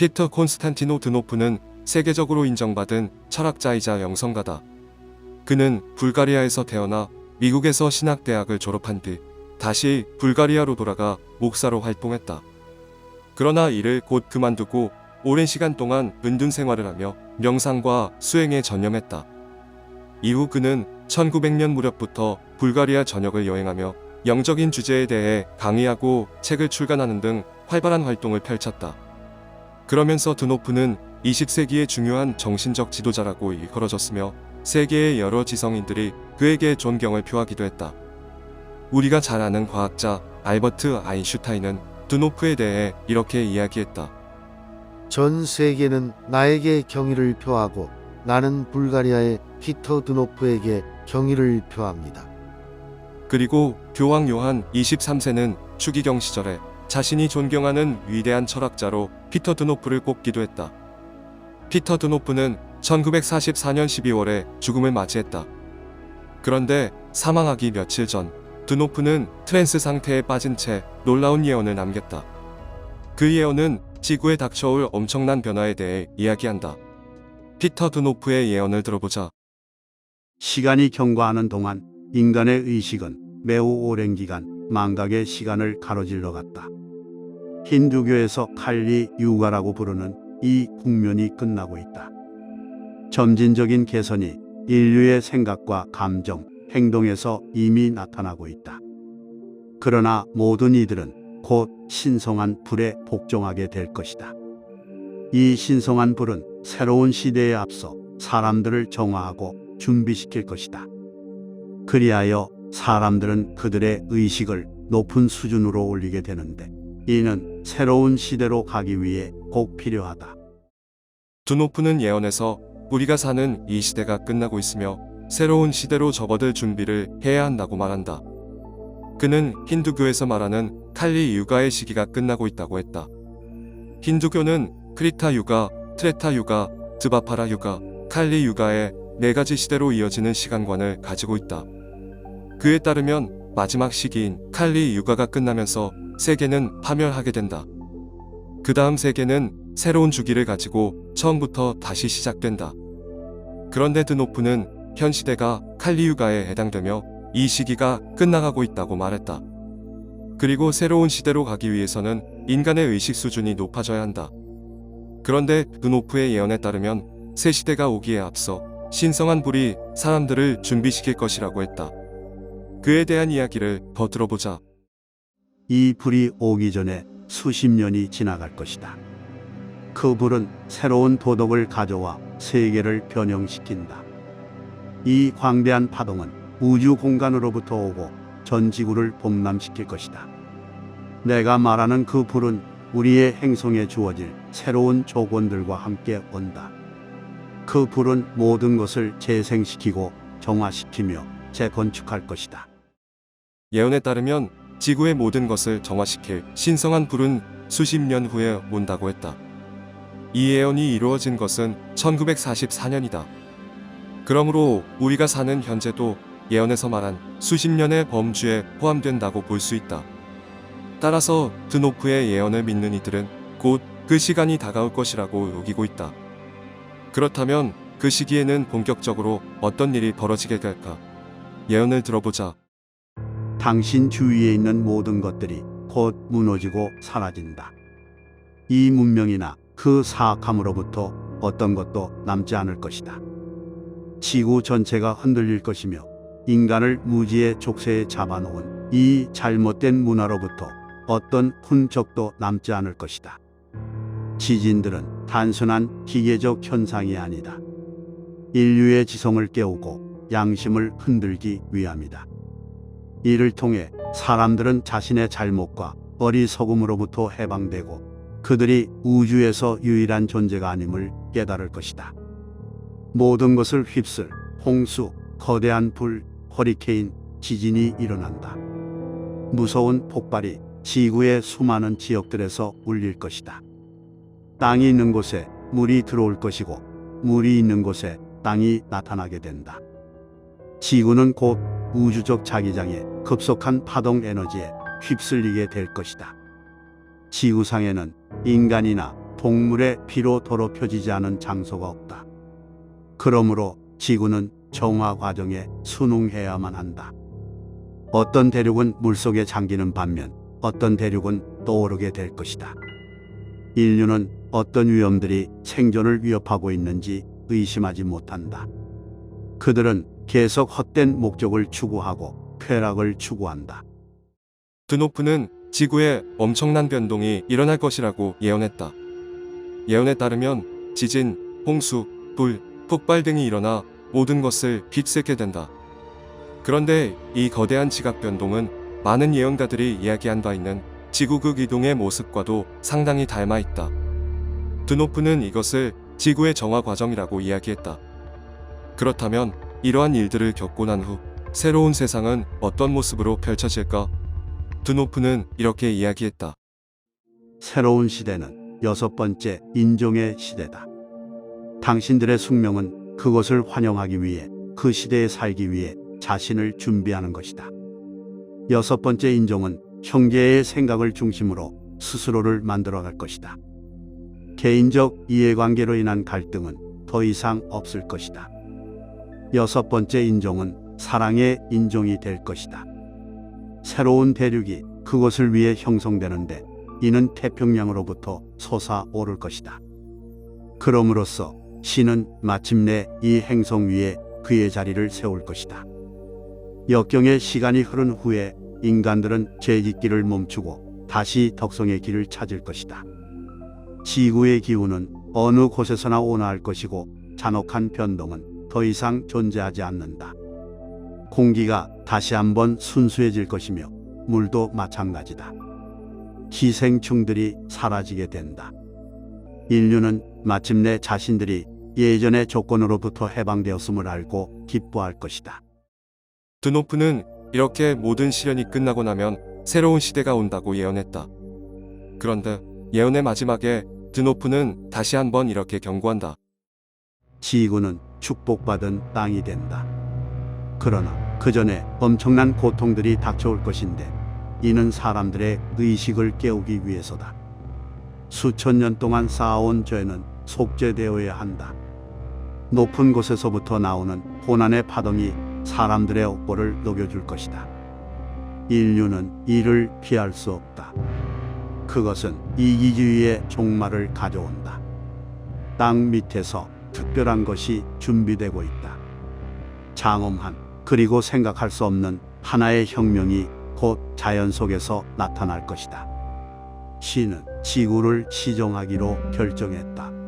피터 콘스탄티노 드노프는 세계적으로 인정받은 철학자이자 영성가다. 그는 불가리아에서 태어나 미국에서 신학대학을 졸업한 뒤 다시 불가리아로 돌아가 목사로 활동했다. 그러나 이를 곧 그만두고 오랜 시간 동안 은둔 생활을 하며 명상과 수행에 전념했다. 이후 그는 1900년 무렵부터 불가리아 전역을 여행하며 영적인 주제에 대해 강의하고 책을 출간하는 등 활발한 활동을 펼쳤다. 그러면서 드노프는 20세기의 중요한 정신적 지도자라고 일컬어졌으며 세계의 여러 지성인들이 그에게 존경을 표하기도 했다. 우리가 잘 아는 과학자 알버트 아인슈타인은 드노프에 대해 이렇게 이야기했다. 전 세계는 나에게 경의를 표하고 나는 불가리아의 피터 드노프에게 경의를 표합니다. 그리고 교황 요한 23세는 추기경 시절에 자신이 존경하는 위대한 철학자로 피터 드노프를 꼽기도 했다. 피터 드노프는 1944년 12월에 죽음을 맞이했다. 그런데 사망하기 며칠 전 드노프는 트랜스 상태에 빠진 채 놀라운 예언을 남겼다. 그 예언은 지구에 닥쳐올 엄청난 변화에 대해 이야기한다. 피터 드노프의 예언을 들어보자. 시간이 경과하는 동안 인간의 의식은 매우 오랜 기간 망각의 시간을 가로질러 갔다. 힌두교에서 칼리 유가라고 부르는 이 국면이 끝나고 있다. 점진적인 개선이 인류의 생각과 감정, 행동에서 이미 나타나고 있다. 그러나 모든 이들은 곧 신성한 불에 복종하게 될 것이다. 이 신성한 불은 새로운 시대에 앞서 사람들을 정화하고 준비시킬 것이다. 그리하여 사람들은 그들의 의식을 높은 수준으로 올리게 되는데 이는 새로운 시대로 가기 위해 꼭 필요하다. 드노프는 예언에서 우리가 사는 이 시대가 끝나고 있으며 새로운 시대로 접어들 준비를 해야 한다고 말한다. 그는 힌두교에서 말하는 칼리 유가의 시기가 끝나고 있다고 했다. 힌두교는 크리타 유가, 트레타 유가, 드바파라 유가, 칼리 유가의 네 가지 시대로 이어지는 시간관을 가지고 있다. 그에 따르면 마지막 시기인 칼리 유가가 끝나면서 세계는 파멸하게 된다. 그 다음 세계는 새로운 주기를 가지고 처음부터 다시 시작된다. 그런데 드노프는 현 시대가 칼리 유가에 해당되며 이 시기가 끝나가고 있다고 말했다. 그리고 새로운 시대로 가기 위해서는 인간의 의식 수준이 높아져야 한다. 그런데 드노프의 예언에 따르면 새 시대가 오기에 앞서 신성한 불이 사람들을 준비시킬 것이라고 했다. 그에 대한 이야기를 더 들어보자. 이 불이 오기 전에 수십 년이 지나갈 것이다. 그 불은 새로운 도덕을 가져와 세계를 변형시킨다. 이 광대한 파동은 우주 공간으로부터 오고 전 지구를 범람시킬 것이다. 내가 말하는 그 불은 우리의 행성에 주어질 새로운 조건들과 함께 온다. 그 불은 모든 것을 재생시키고 정화시키며 재건축할 것이다. 예언에 따르면 지구의 모든 것을 정화시킬 신성한 불은 수십 년 후에 온다고 했다. 이 예언이 이루어진 것은 1944년이다. 그러므로 우리가 사는 현재도 예언에서 말한 수십 년의 범주에 포함된다고 볼 수 있다. 따라서 드노프의 예언을 믿는 이들은 곧 그 시간이 다가올 것이라고 여기고 있다. 그렇다면 그 시기에는 본격적으로 어떤 일이 벌어지게 될까? 예언을 들어보자. 당신 주위에 있는 모든 것들이 곧 무너지고 사라진다. 이 문명이나 그 사악함으로부터 어떤 것도 남지 않을 것이다. 지구 전체가 흔들릴 것이며 인간을 무지의 족쇄에 잡아놓은 이 잘못된 문화로부터 어떤 흔적도 남지 않을 것이다. 지진들은 단순한 기계적 현상이 아니다. 인류의 지성을 깨우고 양심을 흔들기 위함이다. 이를 통해 사람들은 자신의 잘못과 어리석음으로부터 해방되고 그들이 우주에서 유일한 존재가 아님을 깨달을 것이다. 모든 것을 휩쓸 홍수, 거대한 불, 허리케인, 지진이 일어난다. 무서운 폭발이 지구의 수많은 지역들에서 울릴 것이다. 땅이 있는 곳에 물이 들어올 것이고 물이 있는 곳에 땅이 나타나게 된다. 지구는 곧 우주적 자기장에 급속한 파동 에너지에 휩쓸리게 될 것이다. 지구상에는 인간이나 동물의 피로 더럽혀지지 않은 장소가 없다. 그러므로 지구는 정화 과정에 순응해야만 한다. 어떤 대륙은 물속에 잠기는 반면 어떤 대륙은 떠오르게 될 것이다. 인류는 어떤 위험들이 생존을 위협하고 있는지 의심하지 못한다. 그들은 계속 헛된 목적을 추구하고 쾌락을 추구한다. 드노프는 지구에 엄청난 변동이 일어날 것이라고 예언했다. 예언에 따르면 지진, 홍수, 불, 폭발 등이 일어나 모든 것을 휩쓸게 된다. 그런데 이 거대한 지각 변동은 많은 예언가들이 이야기한 바 있는 지구극 이동의 모습과도 상당히 닮아 있다. 드노프는 이것을 지구의 정화 과정이라고 이야기했다. 그렇다면 이러한 일들을 겪고 난 후 새로운 세상은 어떤 모습으로 펼쳐질까? 드노프는 이렇게 이야기했다. 새로운 시대는 여섯 번째 인종의 시대다. 당신들의 숙명은 그것을 환영하기 위해 그 시대에 살기 위해 자신을 준비하는 것이다. 여섯 번째 인종은 형제의 생각을 중심으로 스스로를 만들어갈 것이다. 개인적 이해관계로 인한 갈등은 더 이상 없을 것이다. 여섯 번째 인종은 사랑의 인종이 될 것이다. 새로운 대륙이 그것을 위해 형성되는데 이는 태평양으로부터 솟아오를 것이다. 그럼으로써 신은 마침내 이 행성 위에 그의 자리를 세울 것이다. 역경의 시간이 흐른 후에 인간들은 죄짓기를 멈추고 다시 덕성의 길을 찾을 것이다. 지구의 기후는 어느 곳에서나 온화할 것이고 잔혹한 변동은 더 이상 존재하지 않는다. 공기가 다시 한번 순수해질 것이며 물도 마찬가지다. 기생충들이 사라지게 된다. 인류는 마침내 자신들이 예전의 조건으로부터 해방되었음을 알고 기뻐할 것이다. 드노프는 이렇게 모든 시련이 끝나고 나면 새로운 시대가 온다고 예언했다. 그런데 예언의 마지막에 드노프는 다시 한번 이렇게 경고한다. 지구는 축복받은 땅이 된다. 그러나 그 전에 엄청난 고통들이 닥쳐올 것인데 이는 사람들의 의식을 깨우기 위해서다. 수천 년 동안 쌓아온 죄는 속죄되어야 한다. 높은 곳에서부터 나오는 고난의 파동이 사람들의 업보를 녹여줄 것이다. 인류는 이를 피할 수 없다. 그것은 이기주의의 종말을 가져온다. 땅 밑에서 특별한 것이 준비되고 있다. 장엄한 그리고 생각할 수 없는 하나의 혁명이 곧 자연 속에서 나타날 것이다. 신은 지구를 시정하기로 결정했다.